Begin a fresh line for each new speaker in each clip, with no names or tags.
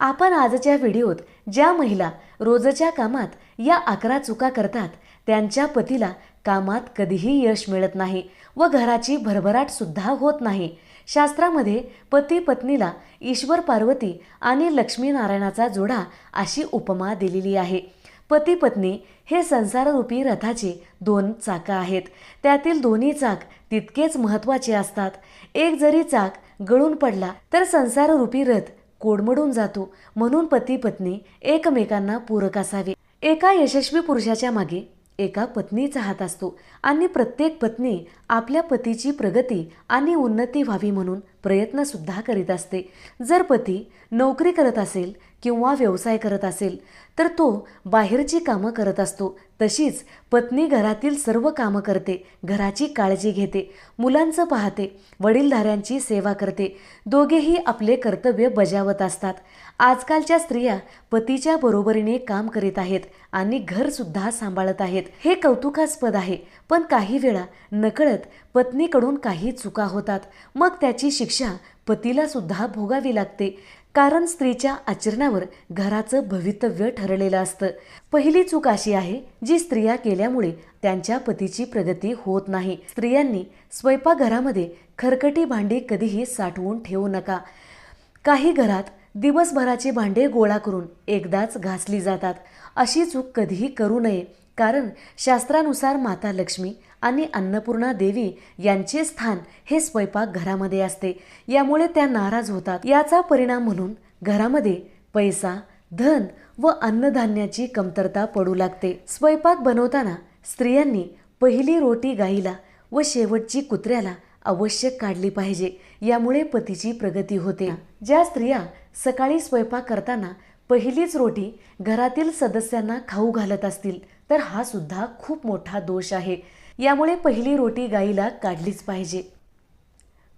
आपण आजच्या व्हिडिओत ज्या महिला रोजच्या कामात या अकरा चुका करतात त्यांच्या पतीला कामात कधीही यश मिळत नाही व घराची भरभराट सुद्धा होत नाही. शास्त्रामध्ये पती पत्नीला ईश्वर पार्वती आणि लक्ष्मीनारायणाचा जोडा अशी उपमा दिलेली आहे. पती पत्नी हे संसाररूपी रथाचे दोन चाकं आहेत. त्यातील दोन्ही चाक तितकेच महत्त्वाचे असतात. एक जरी चाक गळून पडला तर संसाररूपी रथ कोडमडून जातो. म्हणून पती पत्नी एकमेकांना पूरक असावे. एका यशस्वी पुरुषाच्या मागे एका पत्नीचा हात असतो आणि प्रत्येक पत्नी आपल्या पतीची प्रगती आणि उन्नती व्हावी म्हणून प्रयत्नसुद्धा करीत असते. जर पती नोकरी करत असेल किंवा व्यवसाय करत असेल तर तो बाहेरची कामं करत असतो. तशीच पत्नी घरातील सर्व कामं करते घराची काळजी घेते मुलांचं पाहते वडीलधाऱ्यांची सेवा करते. दोघेही आपले कर्तव्य बजावत असतात. आजकालच्या स्त्रिया पतीच्या बरोबरीने काम करीत आहेत आणि घरसुद्धा सांभाळत आहेत. हे कौतुकास्पद आहे पण काही वेळा नकळत पत्नीकडून काही चुका होतात. मग त्याची शिक्षा पतीला सुद्धा भोगावी लागते. कारण स्त्रीच्या आचरणावर घराचं भवितव्य ठरलेलं असतं. पहिली चूक अशी आहे जी स्त्रिया केल्यामुळे त्यांच्या पतीची प्रगती होत नाही. स्त्रियांनी स्वयंपाकघरामध्ये खरकटी भांडी कधीही साठवून ठेवू नका. काही घरात दिवसभराची भांडे गोळा करून एकदाच घासली जातात. अशी चूक कधीही करू नये कारण शास्त्रानुसार माता लक्ष्मी आणि अन्नपूर्णा देवी यांचे स्थान हे स्वयंपाक घरामध्ये असते. यामुळे त्या नाराज होतात. याचा परिणाम म्हणून घरामध्ये पैसा धन व अन्नधान्याची कमतरता पडू लागते. स्वयंपाक बनवताना स्त्रियांनी पहिली रोटी गाईला व शेवटची कुत्र्याला अवश्य काढली पाहिजे. यामुळे पतीची प्रगती होते. ज्या स्त्रिया सकाळी स्वयंपाक करताना पहिलीच रोटी घरातील सदस्यांना खाऊ घालत असतील तर हा सुद्धा खूप मोठा दोष आहे. यामुळे पहिली रोटी गाईला काढलीच पाहिजे.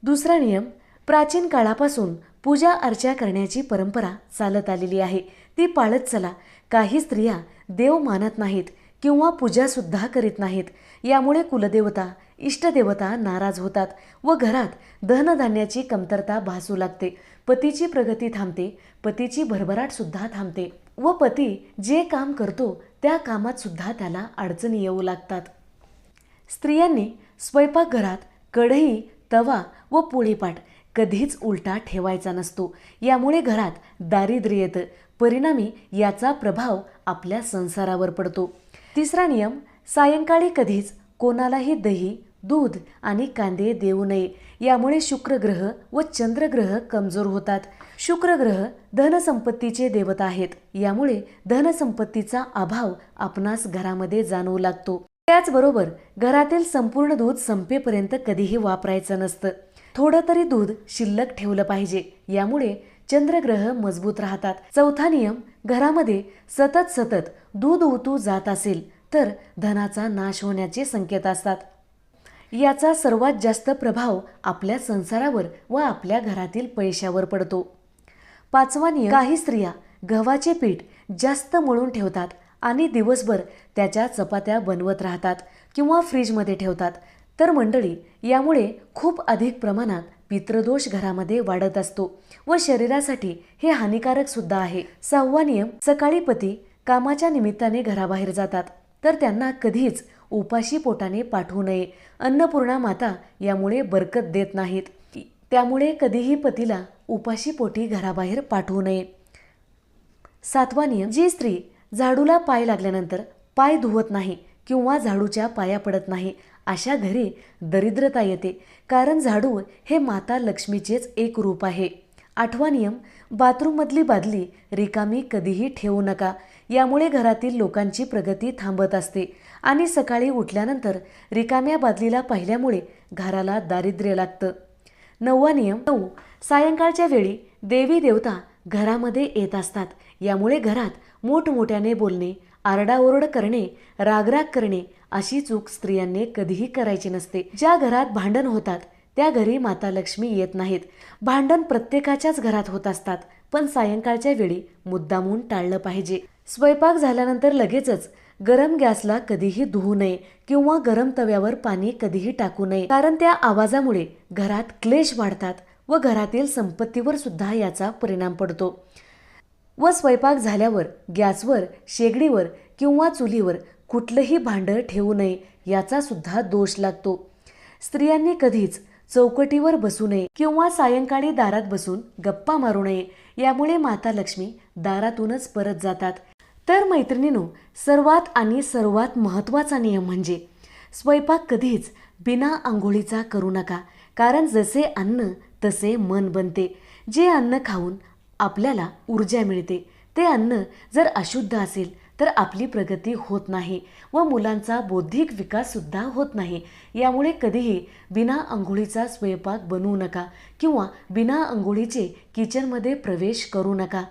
दुसरा नियम प्राचीन काळापासून पूजा अर्चा करण्याची परंपरा चालत आलेली आहे. ती पाळत चला. काही स्त्रिया देव मानत नाहीत. किंवा पूजासुद्धा करीत नाहीत. यामुळे कुलदेवता इष्टदेवता नाराज होतात व घरात धनधान्याची कमतरता भासू लागते. पतीची प्रगती थांबते पतीची भरभराटसुद्धा थांबते व पती जे काम करतो त्या कामातसुद्धा त्याला अडचणी येऊ लागतात. स्त्रियांनी स्वयंपाकघरात कढई तवा व पोळीपाट कधीच उलटा ठेवायचा नसतो. यामुळे घरात दारिद्र्य येतं. परिणामी याचा प्रभाव आपल्या संसारावर पडतो. तिसरा नियम सायंकाळी कधीच कोणालाही दही दूध आणि कांदे देऊ नये. यामुळे शुक्रग्रह व चंद्रग्रह कमजोर होतात. शुक्रग्रह धनसंपत्तीचे देवता आहेत. यामुळे धनसंपत्तीचा अभाव आपणास घरामध्ये जाणवू लागतो. त्याचबरोबर घरातील संपूर्ण दूध संपेपर्यंत कधीही वापरायचं नसतं. थोडं तरी दूध शिल्लक ठेवलं पाहिजे. यामुळे चंद्रग्रह मजबूत राहतात. चौथा नियम घरामध्ये सतत सतत दूध ओतू जात असेल तर धनाचा नाश होण्याचे संकेत असतात. याचा सर्वात जास्त प्रभाव आपल्या संसारावर व आपल्या घरातील पैशावर पडतो. पाचवा नियम काही स्त्रिया गव्हाचे पीठ जास्त मळून ठेवतात आणि दिवसभर त्याच्या चपात्या बनवत राहतात किंवा फ्रीजमध्ये ठेवतात. तर मंडळी यामुळे खूप अधिक प्रमाणात पित्रदोष घरामध्ये वाढत असतो व शरीरासाठी हे हानिकारक सुद्धा आहे. सहावा नियम सकाळी पती कामाच्या निमित्ताने घराबाहेर जातात. तर त्यांना कधीच उपाशी पोटाने पाठवू नये. अन्नपूर्णा माता यामुळे बरकत देत नाहीत. त्यामुळे कधीही पतीला उपाशी पोटी घराबाहेर पाठवू नये. सातवा नियम जी स्त्री झाडूला पाय लागल्यानंतर पाय धुवत नाही किंवा झाडूच्या पाया पडत नाही अशा घरी दरिद्रता येते. कारण झाडू हे माता लक्ष्मीचेच एक रूप आहे. आठवा नियम बाथरूममधली बादली रिकामी कधीही ठेवू नका. यामुळे घरातील लोकांची प्रगती थांबत असते. आणि सकाळी उठल्यानंतर रिकाम्या बादलीला पाहिल्यामुळे घराला दारिद्र्य लागतं. नववा नियम नऊ सायंकाळच्या वेळी देवी देवता घरामध्ये येत असतात. यामुळे घरात मोठमोठ्याने बोलणे आरडाओरड करणे रागराग करणे अशी चूक स्त्रियांनी कधीही करायची नसते. ज्या घरात भांडण होतात त्या घरी माता लक्ष्मी येत नाहीत. भांडण प्रत्येकाच्याच घरात होत असतात पण सायंकाळच्या वेळी मुद्दामून टाळलं पाहिजे. स्वयंपाक झाल्यानंतर लगेचच गरम गॅसला कधीही धुवू नये किंवा गरम तव्यावर पाणी कधीही टाकू नये कारण त्या आवाजामुळे घरात क्लेश वाढतात व घरातील संपत्तीवर सुद्धा याचा परिणाम पडतो. व स्वयंपाक झाल्यावर गॅसवर शेगडीवर किंवा चुलीवर कुठलंही भांडं ठेवू नये याचा सुद्धा दोष लागतो. स्त्रियांनी कधीच चौकटीवर बसू नये किंवा सायंकाळी दारात बसून गप्पा मारू नये यामुळे माता लक्ष्मी दारातूनच परत जातात. तर मैत्रिणीनो सर्वात आणि सर्वात महत्त्वाचा नियम म्हणजे स्वयंपाक कधीच बिना आंघोळीचा करू नका कारण जसे अन्न तसे मन बनते. जे अन्न खाऊन आपल्याला ऊर्जा मिळते ते अन्न जर अशुद्ध असेल तर आपली प्रगती होत नाही व मुलांचा बौद्धिक विकाससुद्धा होत नाही. यामुळे कधीही बिना आंघोळीचा स्वयंपाक बनवू नका किंवा बिना आंघोळीचे किचनमध्ये प्रवेश करू नका.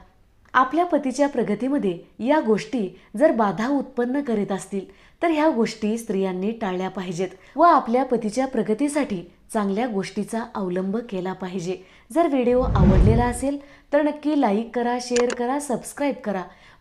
आपल्या पतीच्या प्रगतीमध्ये या गोष्टी जर बाधा उत्पन्न करीत असतील तर ह्या गोष्टी स्त्रियांनी टाळल्या पाहिजेत व आपल्या पतीच्या प्रगतीसाठी चांगल्या गोष्टीचा अवलंब केला पाहिजे. जर व्हिडिओ आवडलेला असेल तर नक्की लाईक करा शेअर करा सबस्क्राईब करा.